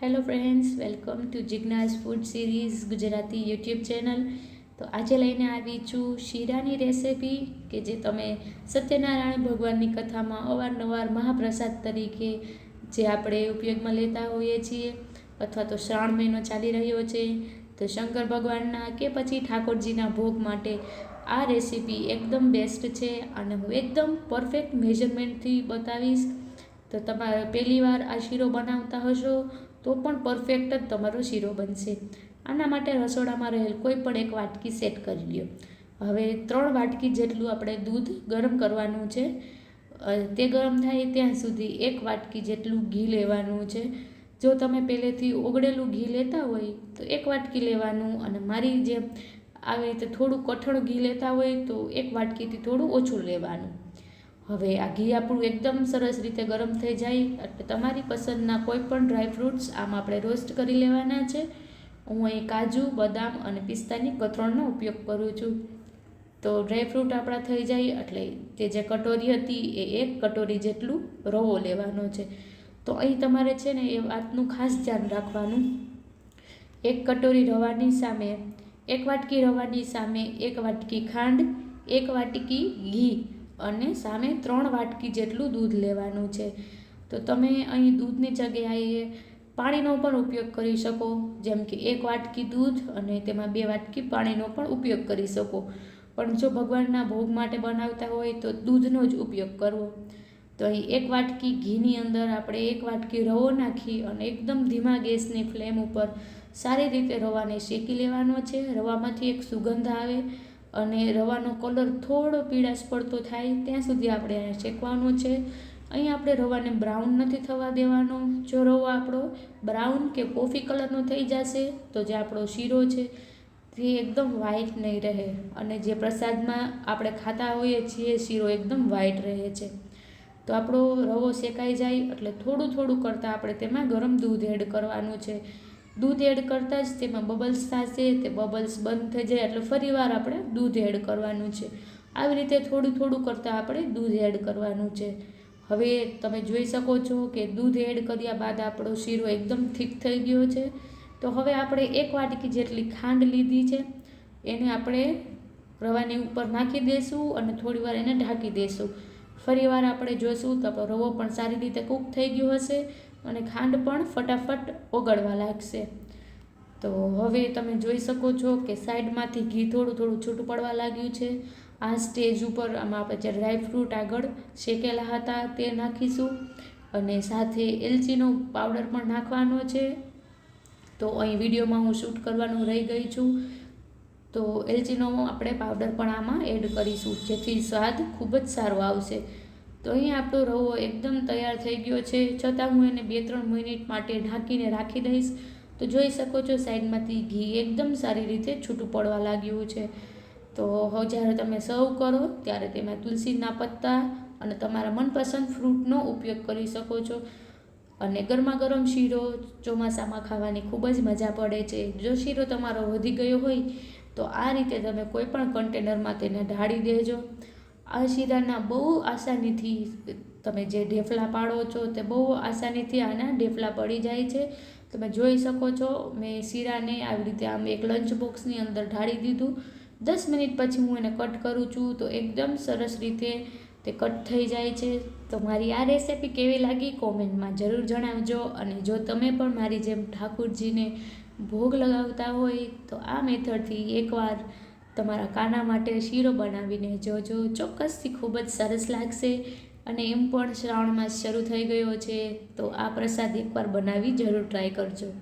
Hello friends welcome to જિજ્ઞાસ food series Gujarati YouTube channel તો આજે લઈને આવી છું શીરાની રેસિપી કે જે તમે સત્યનારાયણ ભગવાનની કથામાં અવારનવાર મહાપ્રસાદ તરીકે જે આપણે ઉપયોગમાં લેતા હોઈએ છીએ, અથવા તો શ્રાવણ મહિનો ચાલી રહ્યો છે, તો શંકર ભગવાનના કે પછી ઠાકોરજીના ભોગ માટે આ રેસીપી એકદમ બેસ્ટ છે અને હું એકદમ પરફેક્ટ મેઝરમેન્ટથી બતાવીશ. તો તમારે પહેલી વાર આ શીરો બનાવતા હશો તો પણ પરફેક્ટ જ તમારો શીરો બનશે. આના માટે રસોડામાં રહેલ કોઈ પણ એક વાટકી સેટ કરી લ્યો. હવે ત્રણ વાટકી જેટલું આપણે દૂધ ગરમ કરવાનું છે તે ગરમ થાય ત્યાં સુધી એક વાટકી જેટલું ઘી લેવાનું છે. જો તમે પહેલેથી ઓગળેલું ઘી લેતા હોય, તો એક વાટકી લેવાનું અને મારી જેમ આવી રીતે થોડું કઠણ ઘી લેતા હોય, તો એક વાટકીથી થોડું ઓછું લેવાનું. હવે આ ઘી આપણું એકદમ સરસ રીતે ગરમ થઈ જાય. એટલે તમારી પસંદના કોઈ પણ ડ્રાયફ્રૂટ્સ આમ આપણે રોસ્ટ કરી લેવાના છે. હું અહીં કાજુ, બદામ અને પિસ્તાની કતરણનો ઉપયોગ કરું છું. તો ડ્રાયફ્રૂટ આપણા થઈ જાય એટલે તે જે કટોરી હતી એ એક કટોરી જેટલું રવો લેવાનો છે. તો અહીં તમારે છે ને એ વાતનું ખાસ ધ્યાન રાખવાનું. એક કટોરી રવાની સામે, એક વાટકી રવાની સામે, એક વાટકી ખાંડ, એક વાટકી ઘી. અને સામે ત્રણ વાટકી જેટલું દૂધ લેવાનું છે. તો તમે અહીં દૂધની જગ્યાએ પાણીનો પણ ઉપયોગ કરી શકો, જેમ કે એક વાટકી દૂધ અને તેમાં બે વાટકી પાણીનો પણ ઉપયોગ કરી શકો. પણ જો ભગવાનના ભોગ માટે બનાવતા હોય તો દૂધનો જ ઉપયોગ કરવો. તો અહીં એક વાટકી ઘીની અંદર આપણે એક વાટકી રવો નાખી અને એકદમ ધીમા ગેસની ફ્લેમ ઉપર સારી રીતે રવાને શેકી લેવાનો છે. રવામાંથી એક સુગંધ આવે અને રવાનો કલર થોડો પીળાશ પડતો થાય ત્યાં સુધી આપણે એને શેકવાનો છે. અહીં આપણે રવાને બ્રાઉન નથી થવા દેવાનો. જો રવો આપણો બ્રાઉન કે કોફી કલરનો થઈ જશે, તો જે આપણો શીરો છે તે એકદમ વ્હાઈટ નહીં રહે. અને જે પ્રસાદમાં આપણે ખાતા હોઈએ છીએ, શીરો એકદમ વ્હાઈટ રહે છે. તો આપણો રવો શેકાઈ જાય એટલે થોડું થોડું કરતાં આપણે તેમાં ગરમ દૂધ એડ કરવાનું છે. દૂધ એડ કરતાં જ તેમાં બબલ્સ થશે, તે બબલ્સ બંધ થઈ જાય એટલે ફરીવાર આપણે દૂધ એડ કરવાનું છે. આવી રીતે થોડું થોડું કરતાં આપણે દૂધ એડ કરવાનું છે. હવે તમે જોઈ શકો છો કે દૂધ એડ કર્યા બાદ આપણો શીરો એકદમ થીક થઈ ગયો છે. તો હવે આપણે એક વાટકી જેટલી ખાંડ લીધી છે. એને આપણે રવાની ઉપર નાખી દઈશું અને થોડી વાર એને ઢાંકી દઈશું ફરીવાર આપણે જોઈશું તો રવો પણ સારી રીતે કૂક થઈ ગયો હશે. અને ખાંડ પણ ફટાફટ ઓગળવા લાગશે. તો હવે તમે જોઈ શકો છો કે સાઈડમાંથી ઘી થોડું થોડું છૂટું પડવા લાગ્યું છે. આ સ્ટેજ ઉપર આમાં આપણે જે ડ્રાયફ્રૂટ આગળ શેકેલા હતા તે નાખીશું. અને સાથે એલચીનો પાવડર પણ નાખવાનો છે. તો અહીં વિડીયોમાં હું શૂટ કરવાનું રહી ગઈ છું. તો એલચીનો આપણે પાવડર પણ આમાં એડ કરીશું, જેથી સ્વાદ ખૂબ જ સારો આવશે. તો અહીં આપણો રવો એકદમ તૈયાર થઈ ગયો છે. છતાં હું એને બે ત્રણ મિનિટ માટે ઢાંકીને રાખી દઈશ. તો જોઈ શકો છો, સાઈડમાંથી ઘી એકદમ સારી રીતે છૂટું પડવા લાગ્યું છે. તો હવે જ્યારે તમે સર્વ કરો, ત્યારે તેમાં તુલસીના પત્તા અને તમારા મનપસંદ ફ્રૂટનો ઉપયોગ કરી શકો છો. અને ગરમા ગરમ શીરો ચોમાસામાં ખાવાની ખૂબ જ મજા પડે છે. જો શીરો તમારો વધી ગયો હોય, તો આ રીતે તમે કોઈ પણ કન્ટેનરમાં તેને ઢાળી દેજો. આ શીરાના બહુ આસાનીથી તમે જે ઢેફલા પાડો છો તે બહુ આસાનીથી આના ઢેફલા પડી જાય છે. તમે જોઈ શકો છો, મેં શીરાને આવી રીતે આમ એક લંચ બોક્સની અંદર ઢાળી દીધું. દસ મિનિટ પછી હું એને કટ કરું છું તો એકદમ સરસ રીતે તે કટ થઈ જાય છે. તો મારી આ રેસિપી કેવી લાગી કોમેન્ટમાં જરૂર જણાવજો અને જો તમે પણ મારી જેમ ઠાકુરજીને ભોગ લગાવતા હોય તો આ મેથડથી એકવાર તમારા કાના માટે શીરો બનાવીને જોજો. ચોક્કસથી ખૂબ જ સરસ લાગશે અને એમ પણ શ્રાવણ માસ શરૂ થઈ ગયો છે, તો આ પ્રસાદ એકવાર બનાવી જરૂર ટ્રાય કરજો.